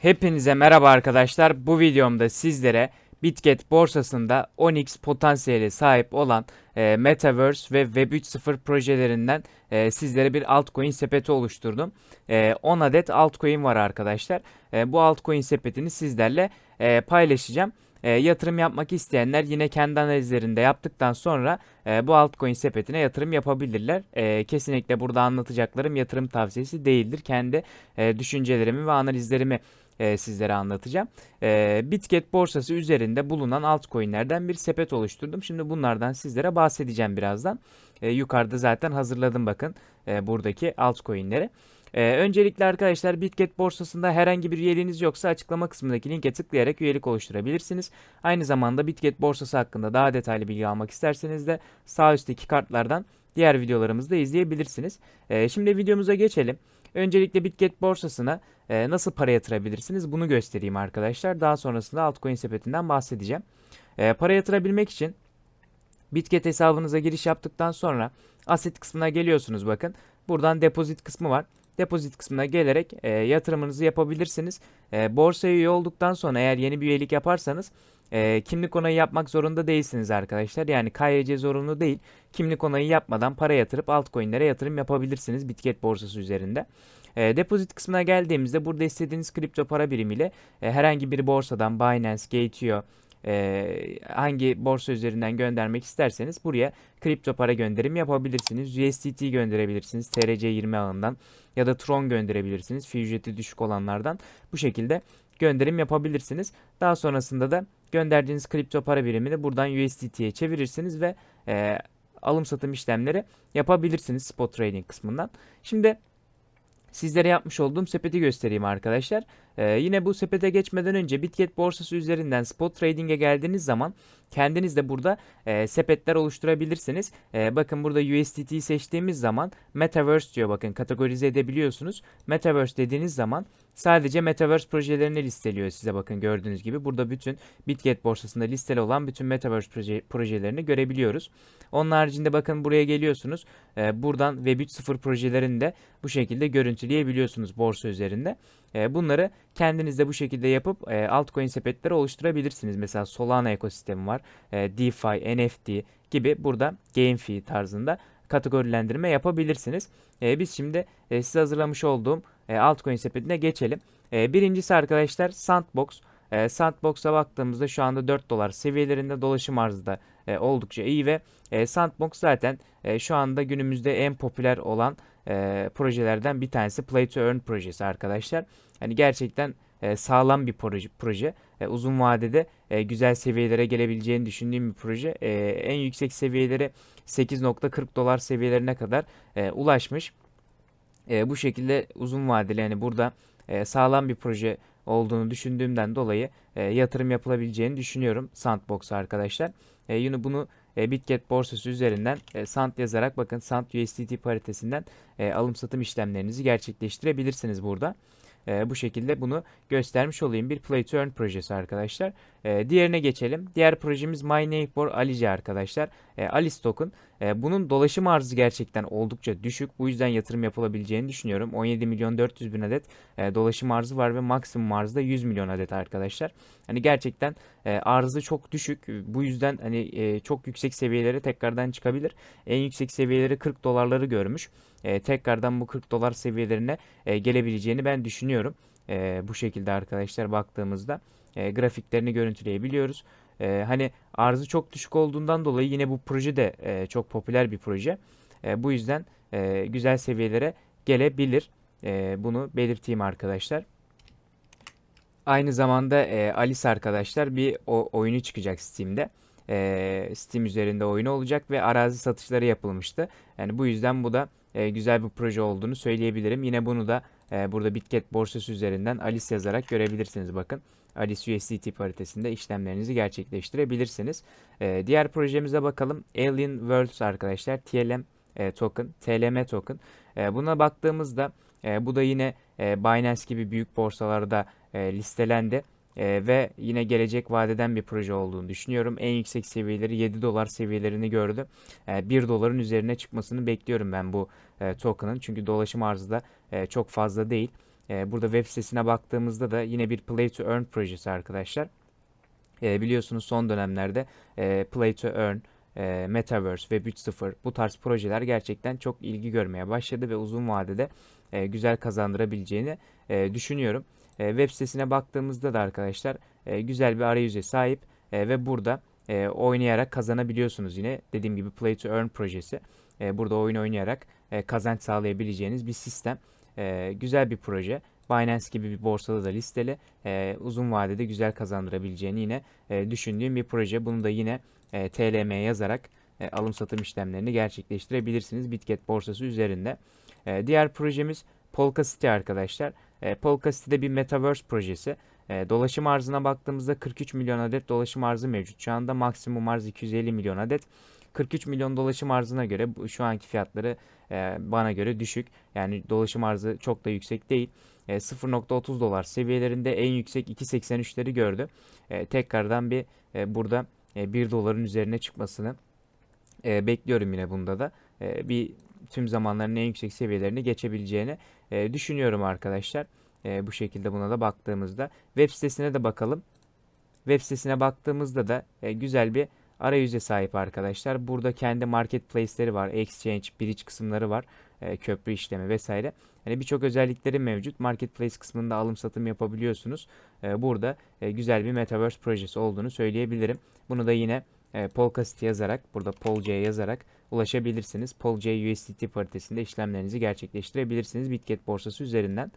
Hepinize merhaba arkadaşlar. Bu videomda sizlere Bitget borsasında 10x potansiyeli sahip olan e, Metaverse ve Web 3.0 projelerinden e, sizlere bir altcoin sepeti oluşturdum. E, 10 adet altcoin var arkadaşlar. E, bu altcoin sepetini sizlerle e, paylaşacağım. E, yatırım yapmak isteyenler yine kendi analizlerinde yaptıktan sonra e, bu altcoin sepetine yatırım yapabilirler. E, kesinlikle burada anlatacaklarım yatırım tavsiyesi değildir. Kendi e, düşüncelerimi ve analizlerimi e, sizlere anlatacağım. E, Bitget borsası üzerinde bulunan altcoin'lerden bir sepet oluşturdum. Şimdi bunlardan sizlere bahsedeceğim birazdan. E, yukarıda zaten hazırladım bakın e, buradaki altcoin'leri. E, öncelikle arkadaşlar Bitget borsasında herhangi bir üyeliğiniz yoksa açıklama kısmındaki linke tıklayarak üyelik oluşturabilirsiniz. Aynı zamanda Bitget borsası hakkında daha detaylı bilgi almak isterseniz de sağ üstteki kartlardan diğer videolarımızı da izleyebilirsiniz. E, şimdi videomuza geçelim. Öncelikle Bitget borsasına e, nasıl para yatırabilirsiniz bunu göstereyim arkadaşlar. Daha sonrasında altcoin sepetinden bahsedeceğim. E, para yatırabilmek için Bitget hesabınıza giriş yaptıktan sonra asset kısmına geliyorsunuz bakın. Buradan depozit kısmı var. Depozit kısmına gelerek e, yatırımınızı yapabilirsiniz. E, borsaya üye olduktan sonra eğer yeni bir üyelik yaparsanız e, kimlik onayı yapmak zorunda değilsiniz arkadaşlar. Yani KYC zorunlu değil. Kimlik onayı yapmadan para yatırıp altcoin'lere yatırım yapabilirsiniz Bitget borsası üzerinde. E, depozit kısmına geldiğimizde burada istediğiniz kripto para birimiyle e, herhangi bir borsadan Binance, Gate.io e, hangi borsa üzerinden göndermek isterseniz buraya kripto para gönderim yapabilirsiniz. USDT gönderebilirsiniz TRC20 ağından ya da Tron gönderebilirsiniz. Fee düşük olanlardan bu şekilde gönderim yapabilirsiniz. Daha sonrasında da gönderdiğiniz kripto para birimini buradan USDT'ye çevirirsiniz ve e, alım satım işlemleri yapabilirsiniz spot trading kısmından. Şimdi sizlere yapmış olduğum sepeti göstereyim arkadaşlar. Ee, yine bu sepete geçmeden önce Bitget borsası üzerinden spot trading'e geldiğiniz zaman kendiniz de burada e, sepetler oluşturabilirsiniz. E, bakın burada USDT'yi seçtiğimiz zaman Metaverse diyor bakın kategorize edebiliyorsunuz. Metaverse dediğiniz zaman sadece Metaverse projelerini listeliyor size bakın gördüğünüz gibi. Burada bütün Bitget borsasında listeli olan bütün Metaverse proje, projelerini görebiliyoruz. Onun haricinde bakın buraya geliyorsunuz. E, buradan Web 3.0 projelerini de bu şekilde görüntüleyebiliyorsunuz borsa üzerinde. E, bunları kendiniz de bu şekilde yapıp e, altcoin sepetleri oluşturabilirsiniz. Mesela Solana ekosistemi var. E, DeFi, NFT gibi burada GameFi tarzında kategorilendirme yapabilirsiniz. E, biz şimdi e, size hazırlamış olduğum e, altcoin sepetine geçelim. E, birincisi arkadaşlar Sandbox. Sandbox'a baktığımızda şu anda 4 dolar seviyelerinde dolaşım arzı da oldukça iyi ve Sandbox zaten şu anda günümüzde en popüler olan e, projelerden bir tanesi Play to Earn projesi arkadaşlar. Hani gerçekten e, sağlam bir proje. proje. E, uzun vadede e, güzel seviyelere gelebileceğini düşündüğüm bir proje. E, en yüksek seviyelere 8.40 dolar seviyelerine kadar e, ulaşmış. E, bu şekilde uzun vadeli yani burada e, sağlam bir proje olduğunu düşündüğümden dolayı e, yatırım yapılabileceğini düşünüyorum Sandbox'a arkadaşlar. E, yine bunu e, Bitget borsası üzerinden e, Sand yazarak bakın Sand USDT paritesinden e, alım satım işlemlerinizi gerçekleştirebilirsiniz burada. E, bu şekilde bunu göstermiş olayım. Bir Play to Earn projesi arkadaşlar. E, diğerine geçelim. Diğer projemiz My Neighbor Alice arkadaşlar. E, Alice Token. E, bunun dolaşım arzı gerçekten oldukça düşük. Bu yüzden yatırım yapılabileceğini düşünüyorum. 17 milyon 400 bin adet e, dolaşım arzı var ve maksimum arzı da 100 milyon adet arkadaşlar. Hani gerçekten e, arzı çok düşük. Bu yüzden hani e, çok yüksek seviyelere tekrardan çıkabilir. En yüksek seviyeleri 40 dolarları görmüş. Tekrardan bu 40 dolar seviyelerine gelebileceğini ben düşünüyorum. Bu şekilde arkadaşlar baktığımızda grafiklerini görüntüleyebiliyoruz. E, hani arzı çok düşük olduğundan dolayı yine bu proje de e, çok popüler bir proje. E, bu yüzden e, güzel seviyelere gelebilir. E, bunu belirteyim arkadaşlar. Aynı zamanda e, Alice arkadaşlar bir o, oyunu çıkacak Steam'de. E, Steam üzerinde oyunu olacak ve arazi satışları yapılmıştı. Yani bu yüzden bu da e, güzel bir proje olduğunu söyleyebilirim. Yine bunu da e, burada Bitget borsası üzerinden Alice yazarak görebilirsiniz bakın. Alice USDT paritesinde işlemlerinizi gerçekleştirebilirsiniz. E, diğer projemize bakalım. Alien Worlds arkadaşlar. TLM e, token, TLM token. E, buna baktığımızda e, bu da yine e, Binance gibi büyük borsalarda e, listelendi. E, ve yine gelecek vadeden bir proje olduğunu düşünüyorum. En yüksek seviyeleri 7 dolar seviyelerini gördü. E, 1 doların üzerine çıkmasını bekliyorum ben bu e, token'ın. Çünkü dolaşım arzı da e, çok fazla değil. E, burada web sitesine baktığımızda da yine bir Play to Earn projesi arkadaşlar. E, biliyorsunuz son dönemlerde e, Play to Earn, e, Metaverse, Web 3.0 bu tarz projeler gerçekten çok ilgi görmeye başladı ve uzun vadede e, güzel kazandırabileceğini düşünüyorum. Web sitesine baktığımızda da arkadaşlar güzel bir arayüze sahip ve burada e, oynayarak kazanabiliyorsunuz yine. Dediğim gibi Play to Earn projesi. Burada oyun oynayarak kazanç sağlayabileceğiniz bir sistem. E, güzel bir proje. Binance gibi bir borsada da listeli. E, uzun vadede güzel kazandırabileceğini yine e, düşündüğüm bir proje. Bunu da yine e, TLM yazarak e, alım satım işlemlerini gerçekleştirebilirsiniz Bitget borsası üzerinde. E, diğer projemiz Polka City arkadaşlar. E, Polka City'de bir Metaverse projesi. E, dolaşım arzına baktığımızda 43 milyon adet dolaşım arzı mevcut. Şu anda maksimum arz 250 milyon adet. 43 milyon dolaşım arzına göre şu anki fiyatları e, bana göre düşük. Yani dolaşım arzı çok da yüksek değil. E, 0.30 dolar seviyelerinde en yüksek 2.83'leri gördü. E, tekrardan bir e, burada e, 1 doların üzerine çıkmasını e, bekliyorum yine bunda da. E, bir tüm zamanların en yüksek seviyelerini geçebileceğini düşünüyorum arkadaşlar. Bu şekilde buna da baktığımızda. Web sitesine de bakalım. Web sitesine baktığımızda da güzel bir arayüze sahip arkadaşlar. Burada kendi marketplace'leri var. Exchange, bridge kısımları var. E, köprü işlemi vesaire. Yani birçok özellikleri mevcut. Marketplace kısmında alım satım yapabiliyorsunuz. E, burada e, güzel bir Metaverse projesi olduğunu söyleyebilirim. Bunu da yine e, Polkasity yazarak, burada Polc yazarak ulaşabilirsiniz. Polc USDT paritesinde işlemlerinizi gerçekleştirebilirsiniz Bitget borsası üzerinden.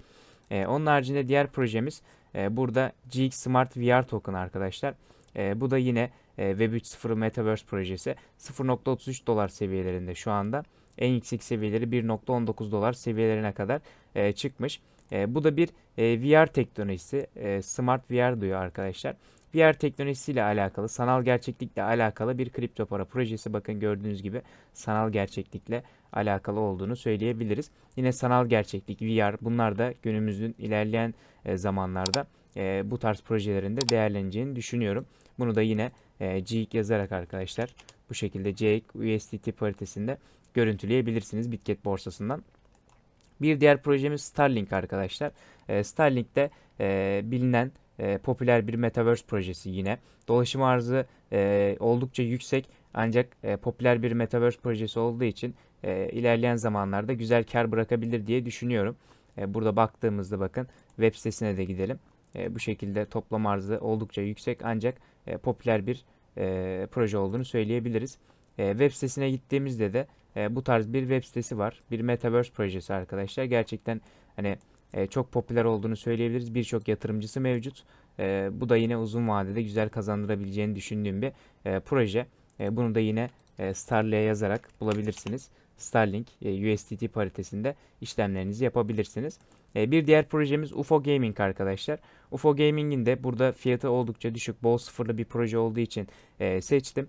Onun haricinde diğer projemiz burada GX Smart VR Token arkadaşlar. E, bu da yine e, Web 3.0 Metaverse projesi. 0.33 dolar seviyelerinde şu anda. En yüksek seviyeleri 1.19 dolar seviyelerine kadar e, çıkmış. E, bu da bir e, VR teknolojisi. E, Smart VR diyor arkadaşlar. VR teknolojisiyle alakalı, sanal gerçeklikle alakalı bir kripto para projesi. Bakın gördüğünüz gibi sanal gerçeklikle alakalı olduğunu söyleyebiliriz. Yine sanal gerçeklik, VR bunlar da günümüzün ilerleyen e, zamanlarda e, bu tarz projelerinde değerleneceğini düşünüyorum. Bunu da yine e, GEEK yazarak arkadaşlar bu şekilde GEEK USDT paritesinde görüntüleyebilirsiniz Bitget borsasından. Bir diğer projemiz Starlink arkadaşlar. E, Starlink de e, bilinen e, popüler bir Metaverse projesi yine. Dolaşım arzı e, oldukça yüksek ancak e, popüler bir Metaverse projesi olduğu için e, ilerleyen zamanlarda güzel kar bırakabilir diye düşünüyorum. E, burada baktığımızda bakın web sitesine de gidelim. E, bu şekilde toplam arzı oldukça yüksek ancak e, popüler bir e, proje olduğunu söyleyebiliriz. Web sitesine gittiğimizde de bu tarz bir web sitesi var. Bir Metaverse projesi arkadaşlar. Gerçekten hani çok popüler olduğunu söyleyebiliriz. Birçok yatırımcısı mevcut. Bu da yine uzun vadede güzel kazandırabileceğini düşündüğüm bir proje. Bunu da yine e, yazarak bulabilirsiniz. Starlink e, USDT paritesinde işlemlerinizi yapabilirsiniz. E, bir diğer projemiz UFO Gaming arkadaşlar. UFO Gaming'in de burada fiyatı oldukça düşük, bol sıfırlı bir proje olduğu için e, seçtim.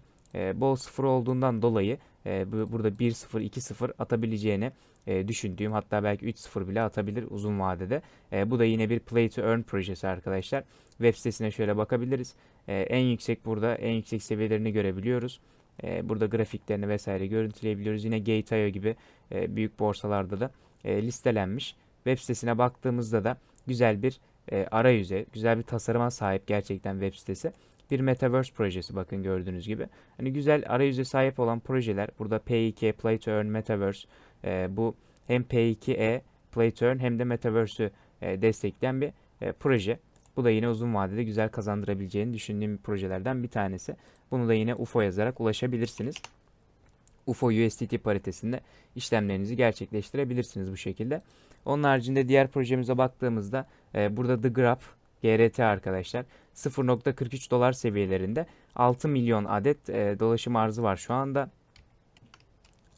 Bol sıfır olduğundan dolayı bu, burada 1-0, 2-0 atabileceğini düşündüğüm hatta belki 3-0 bile atabilir uzun vadede. Bu da yine bir Play to Earn projesi arkadaşlar. Web sitesine şöyle bakabiliriz. En yüksek burada en yüksek seviyelerini görebiliyoruz. E, burada grafiklerini vesaire görüntüleyebiliyoruz. Yine Gate.io gibi e, büyük borsalarda da e, listelenmiş. Web sitesine baktığımızda da güzel bir e, arayüze, güzel bir tasarıma sahip gerçekten web sitesi. Bir Metaverse projesi bakın gördüğünüz gibi. Hani güzel arayüze sahip olan projeler. Burada P2, Play to Earn, Metaverse. E, bu hem P2E, Play to Earn hem de Metaverse'ü e, destekleyen bir e, proje. Bu da yine uzun vadede güzel kazandırabileceğini düşündüğüm projelerden bir tanesi. Bunu da yine UFO yazarak ulaşabilirsiniz. UFO USDT paritesinde işlemlerinizi gerçekleştirebilirsiniz bu şekilde. Onun haricinde diğer projemize baktığımızda e, burada The Graph GRT arkadaşlar 0.43 dolar seviyelerinde 6 milyon adet e, dolaşım arzı var şu anda.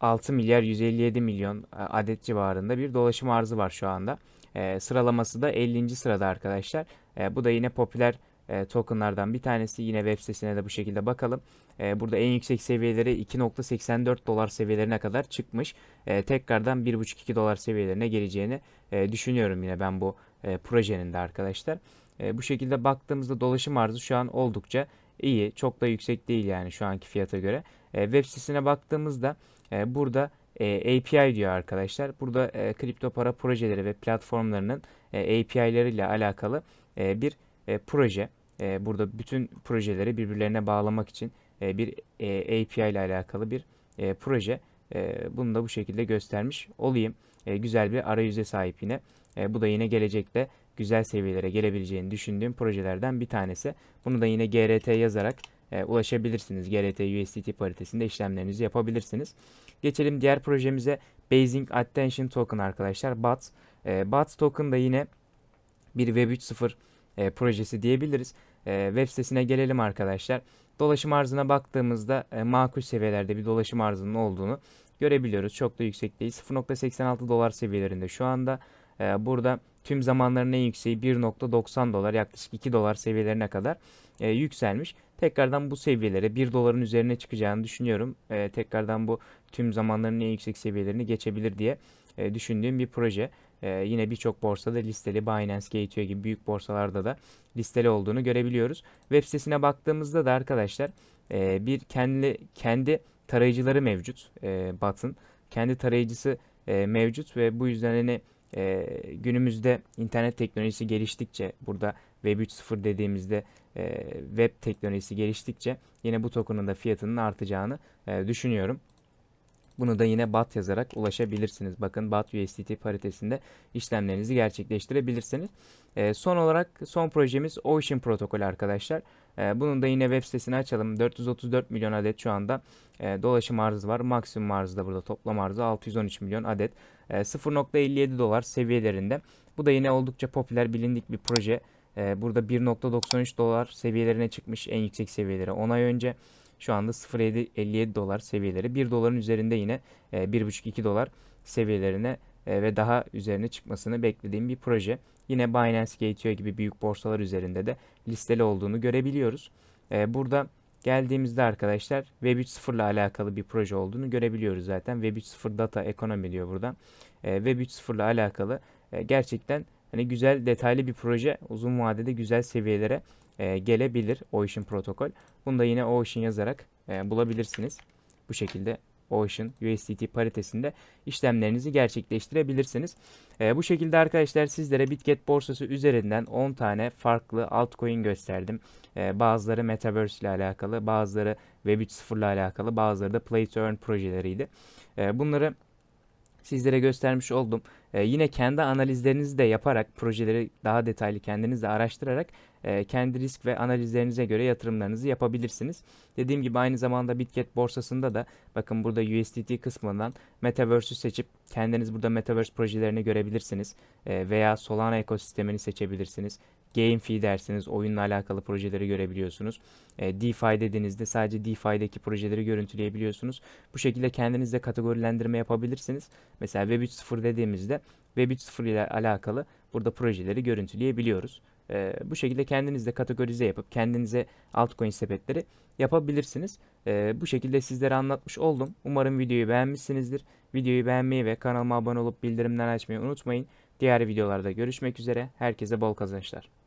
6 milyar 157 milyon e, adet civarında bir dolaşım arzı var şu anda. E, sıralaması da 50. sırada arkadaşlar. E, bu da yine popüler e, tokenlardan bir tanesi. Yine web sitesine de bu şekilde bakalım. E, burada en yüksek seviyeleri 2.84 dolar seviyelerine kadar çıkmış. E, tekrardan 1.5-2 dolar seviyelerine geleceğini e, düşünüyorum yine ben bu e, projenin de arkadaşlar. E, bu şekilde baktığımızda dolaşım arzı şu an oldukça iyi. Çok da yüksek değil yani şu anki fiyata göre. E, web sitesine baktığımızda e, burada e, API diyor arkadaşlar. Burada e, kripto para projeleri ve platformlarının e, API'leri ile alakalı e, bir e, proje. E, burada bütün projeleri birbirlerine bağlamak için e, bir e, API ile alakalı bir e, proje. E, bunu da bu şekilde göstermiş olayım. E, güzel bir arayüze sahip yine. E, bu da yine gelecekte güzel seviyelere gelebileceğini düşündüğüm projelerden bir tanesi. Bunu da yine GRT yazarak e, ulaşabilirsiniz. GRT USDT paritesinde işlemlerinizi yapabilirsiniz. Geçelim diğer projemize Basing Attention Token arkadaşlar. BAT. E, BAT token da yine bir Web 3.0 e, projesi diyebiliriz. E, web sitesine gelelim arkadaşlar. Dolaşım arzına baktığımızda e, makul seviyelerde bir dolaşım arzının olduğunu görebiliyoruz. Çok da yüksek değil. 0.86 dolar seviyelerinde şu anda. E, burada tüm zamanların en yükseği 1.90 dolar yaklaşık 2 dolar seviyelerine kadar e, yükselmiş. Tekrardan bu seviyelere 1 doların üzerine çıkacağını düşünüyorum. E, tekrardan bu tüm zamanların en yüksek seviyelerini geçebilir diye e, düşündüğüm bir proje. E, yine birçok borsada listeli Binance, Gateway gibi büyük borsalarda da listeli olduğunu görebiliyoruz. Web sitesine baktığımızda da arkadaşlar e, bir kendi kendi tarayıcıları mevcut e, Bat'ın. Kendi tarayıcısı e, mevcut ve bu yüzden hani e, günümüzde internet teknolojisi geliştikçe burada Web 3.0 dediğimizde e, web teknolojisi geliştikçe yine bu token'ın da fiyatının artacağını e, düşünüyorum. Bunu da yine BAT yazarak ulaşabilirsiniz. Bakın BAT USDT paritesinde işlemlerinizi gerçekleştirebilirsiniz. E, son olarak son projemiz Ocean protokolü arkadaşlar. E, bunun da yine web sitesini açalım. 434 milyon adet şu anda e, dolaşım arzı var. Maksimum arzı da burada toplam arzı 613 milyon adet. E, 0.57 dolar seviyelerinde. Bu da yine oldukça popüler bilindik bir proje. E, burada 1.93 dolar seviyelerine çıkmış en yüksek seviyeleri 10 ay önce. Şu anda 0.57 dolar seviyeleri. 1 doların üzerinde yine e, 1.5-2 dolar seviyelerine e, ve daha üzerine çıkmasını beklediğim bir proje. Yine Binance Gateway gibi büyük borsalar üzerinde de listeli olduğunu görebiliyoruz. E, burada geldiğimizde arkadaşlar Web 3.0 ile alakalı bir proje olduğunu görebiliyoruz zaten. Web 3.0 Data Economy diyor burada. E, Web 3.0 ile alakalı e, gerçekten hani güzel detaylı bir proje uzun vadede güzel seviyelere e, gelebilir Ocean protokol. Bunu da yine Ocean yazarak e, bulabilirsiniz. Bu şekilde Ocean USDT paritesinde işlemlerinizi gerçekleştirebilirsiniz. E, bu şekilde arkadaşlar sizlere Bitget borsası üzerinden 10 tane farklı altcoin gösterdim. E, bazıları Metaverse ile alakalı, bazıları Web 3.0 ile alakalı, bazıları da Play to Earn projeleriydi. E, bunları sizlere göstermiş oldum. Ee, yine kendi analizlerinizi de yaparak projeleri daha detaylı kendiniz de araştırarak e, kendi risk ve analizlerinize göre yatırımlarınızı yapabilirsiniz. Dediğim gibi aynı zamanda Bitget borsasında da bakın burada USDT kısmından Metaverse'ü seçip kendiniz burada Metaverse projelerini görebilirsiniz. E, veya Solana ekosistemini seçebilirsiniz. GameFi dersiniz oyunla alakalı projeleri görebiliyorsunuz. E, DeFi dediğinizde sadece DeFi'deki projeleri görüntüleyebiliyorsunuz. Bu şekilde kendiniz de kategorilendirme yapabilirsiniz. Mesela Web 3.0 dediğimizde Web 3.0 ile alakalı burada projeleri görüntüleyebiliyoruz. E, bu şekilde kendiniz de kategorize yapıp kendinize altcoin sepetleri yapabilirsiniz. E, bu şekilde sizlere anlatmış oldum. Umarım videoyu beğenmişsinizdir. Videoyu beğenmeyi ve kanalıma abone olup bildirimler açmayı unutmayın. Diğer videolarda görüşmek üzere. Herkese bol kazançlar.